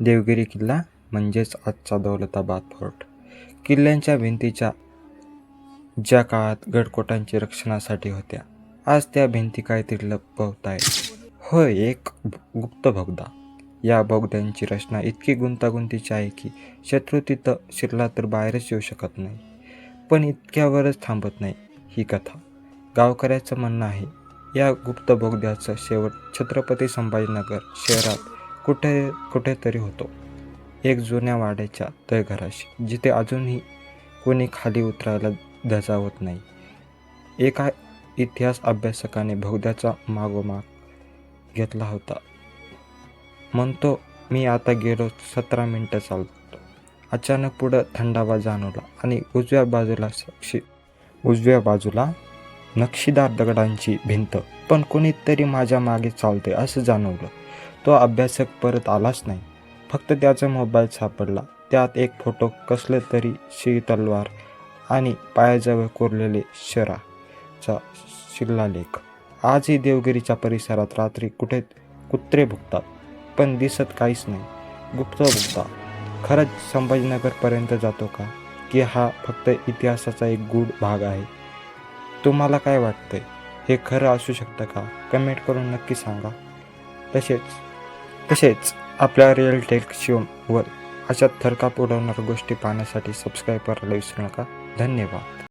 देवगिरी किल्ला म्हणजेच आजचा दौलताबाद फोर्ट. किल्ल्यांच्या भिंतीच्या ज्या काळात गडकोटांच्या रक्षणासाठी होत्या आज त्या भिंती काहीतरी लपवत आहेत होय एक गुप्त बोगदा या बोगद्यांची रचना इतकी गुंतागुंतीची आहे की शत्रू तिथं शिरला तर बाहेरच येऊ शकत नाही पण इतक्यावरच थांबत नाही ही कथा. गावकऱ्याचं म्हणणं आहे या गुप्त बोगद्याचं शेवट छत्रपती संभाजीनगर शहरात कुठे कुठेतरी होतो. एक जुन्या वाड्याच्या तळघराशी जिथे अजूनही कोणी खाली उतरायला धजावत नाही. एका इतिहास अभ्यासकाने बोगद्याचा मागोमाग घेतला होता. म्हणतो मी आता गेलो सतरा मिनटं चालतो. अचानक पुढं थंडावा जाणवला आणि उजव्या बाजूला साक्षी उजव्या बाजूला नक्षीदार दगडांची भिंत. पण कोणीतरी माझ्या मागे चालते असं जाणवलं. तो अभ्यासक परत आलाच नाही. फक्त त्याचा मोबाईल सापडला. त्यात एक फोटो कसले तरी शी तलवार आणि पायाजवळ कोरलेले शराचा शिलालेख. आजही देवगिरीच्या परिसरात रात्री कुठे कुत्रे भुकतात पण दिसत काहीच नाही. गुप्त भुकता. खरंच संभाजीनगरपर्यंत जातो का? की हा फक्त इतिहासाचा एक गूढ भाग आहे? तुम्हाला काय वाटतंय? हे खरं असू शकतं का? कमेंट करून नक्की सांगा. तसेच तसेच आपल्या रिअल टेक शोवर अशा थरकाप उडवणाऱ्या गोष्टी पाहण्यासाठी सबस्क्राईब करायला विसरू नका. धन्यवाद.